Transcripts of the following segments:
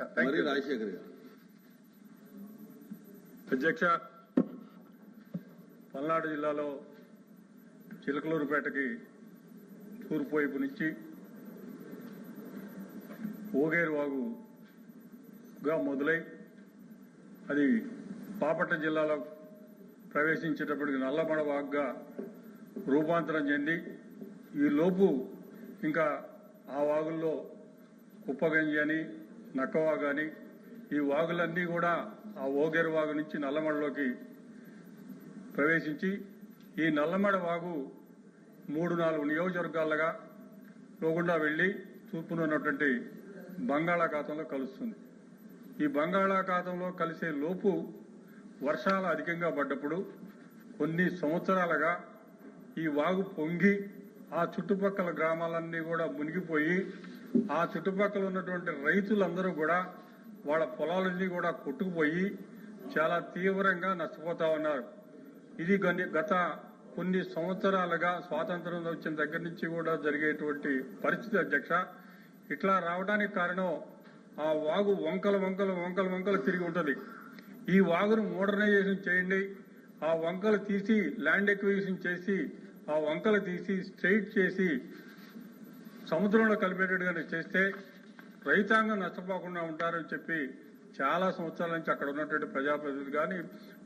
రాజశేఖర్ గారు. అధ్యక్ష పల్నాడు జిల్లాలో చిలకలూరుపేటకి తూర్పు వైపు నుంచి ఓగేరు వాగుగా మొదలై అది బాపట్ల జిల్లాలో ప్రవేశించేటప్పటికి నల్లమడ వాగుగా రూపాంతరం చెంది ఈ లోపు ఇంకా ఆ వాగుల్లో కుప్పగంజి అని నక్కవా కానీ ఈ వాగులన్నీ కూడా ఆ ఓగేరు వాగు నుంచి నల్లమడలోకి ప్రవేశించి ఈ నల్లమడ వాగు మూడు నాలుగు నియోజకవర్గాలుగా లోగుండా వెళ్ళి తూర్పున ఉన్నటువంటి బంగాళాఖాతంలో కలుస్తుంది. ఈ బంగాళాఖాతంలో కలిసే లోపు వర్షాలు అధికంగా పడ్డప్పుడు కొన్ని సంవత్సరాలుగా ఈ వాగు పొంగి ఆ చుట్టుపక్కల గ్రామాలన్నీ కూడా మునిగిపోయి ఆ చుట్టుపక్కల ఉన్నటువంటి రైతులందరూ కూడా వాళ్ళ పొలాలన్నీ కూడా కొట్టుకుపోయి చాలా తీవ్రంగా నష్టపోతా ఉన్నారు. ఇది కొన్ని- గత కొన్ని సంవత్సరాలుగా స్వాతంత్రం వచ్చిన దగ్గర నుంచి కూడా జరిగేటువంటి పరిస్థితి అధ్యక్ష. ఇట్లా రావడానికి కారణం ఆ వాగు వంకలు వంకలు వంకలు వంకలు తిరిగి ఉంటుంది. ఈ వాగును మోడర్నైజేషన్ చేయండి. ఆ వంకలు తీసి ల్యాండ్ ఎక్విజిషన్ చేసి ఆ వంకలు తీసి స్ట్రైట్ చేసి సముద్రంలో కలిపేటట్టుగా చేస్తే రైతాంగం నష్టపోకుండా ఉంటారని చెప్పి చాలా సంవత్సరాల నుంచి అక్కడ ఉన్నటువంటి ప్రజాప్రతినిధులు కానీ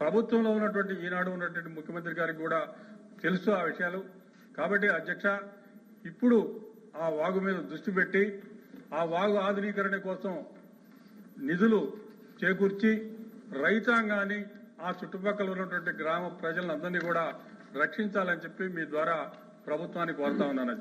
ప్రభుత్వంలో ఉన్నటువంటి ఈనాడు ఉన్నటువంటి ముఖ్యమంత్రి గారికి కూడా తెలుసు ఆ విషయాలు. కాబట్టి అధ్యక్ష ఇప్పుడు ఆ వాగు మీద దృష్టి పెట్టి ఆ వాగు ఆధునీకరణ కోసం నిధులు చేకూర్చి రైతాంగాన్ని ఆ చుట్టుపక్కల ఉన్నటువంటి గ్రామ ప్రజలందరినీ కూడా రక్షించాలని చెప్పి మీ ద్వారా ప్రభుత్వాన్ని కోరుతా ఉన్నాను